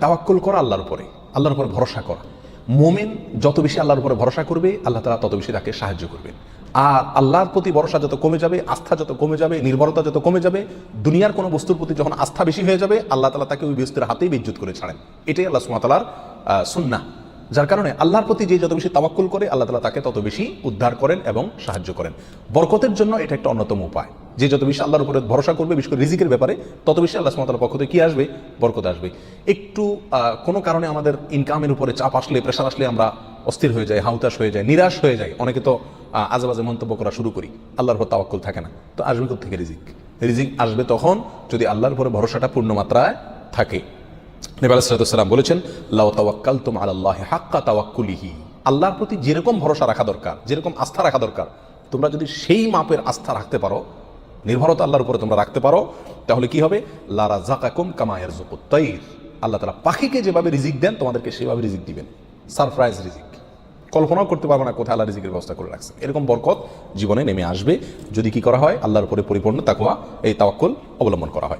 তাওয়াক্কুল করা আল্লাহর উপরে আল্লাহর উপরে ভরসা করা। মোমেন যত বেশি আল্লাহর উপরে ভরসা করবে, আল্লাহ তালা তত বেশি তাকে সাহায্য করবেন। আর আল্লাহর প্রতি ভরসা যত কমে যাবে, আস্থা যত কমে যাবে, নির্ভরতা যত কমে যাবে, দুনিয়ার কোনো বস্তুর প্রতি যখন আস্থা বেশি হয়ে যাবে, আল্লাহ তালা তাকে ওই বস্তুর হাতেই বিদ্যুৎ করে ছাড়েন। এটাই আল্লাহ সুমাতালার সুন্না যার কারণে আল্লাহর প্রতি যে যত বেশি তাওয়াক্কুল করে, আল্লাহ তালা তাকে তত বেশি উদ্ধার করেন এবং সাহায্য করেন। বরকতের জন্য এটা একটা অন্যতম উপায়। যে যত বেশি আল্লাহর উপরে ভরসা করবে, বিশেষ করে রিজিকের ব্যাপারে, তত বেশি আল্লাহ সুমাতার পক্ষ থেকে কি আসবে? বরকত আসবে। একটু কোনো কারণে আমাদের ইনকামের উপরে চাপ আসলে প্রেশার আসলে আমরা অস্থির হয়ে যাই হাউতাস হয়ে যায় নিরাশ হয়ে যায় অনেকে তো আজেবাজে মন্তব্য করা শুরু করি, আল্লাহর উপর তাওয়াক্কুল থাকে না। তো আসবে থেকে রিজিক? রিজিক আসবে তখন যদি আল্লাহর উপরে ভরসাটা পূর্ণ মাত্রায় থাকে। নবী আলাইসালাম বলেছেন, লাউ তাওয়াক্কাল তুম আল্লাহ হাক্কা তাওয়াক্কুলিহি। আল্লাহর প্রতি যেরকম ভরসা রাখা দরকার, যেরকম আস্থা রাখা দরকার, তোমরা যদি সেই মাপের আস্থা রাখতে পারো নির্ভরতা আল্লাহর উপরে তোমরা রাখতে পারো, তাহলে কি হবে? লারা জাকাকুম কামায়ের জুকুত্তাইর আল্লাহ তালা পাখিকে যেভাবে রিজিক দেন, তোমাদেরকে সেভাবে রিজিক দিবেন। সারপ্রাইজ রিজিক। কল্পনাও করতে পারব না কোথায় আল্লাহ রিজিকের ব্যবস্থা করে রাখছে। এরকম বরকত জীবনে নেমে আসবে। যদি কি করা হয়? আল্লাহর উপরে পরিপূর্ণ তাকুয়া এই তাওয়াক্কুল অবলম্বন করা হয়।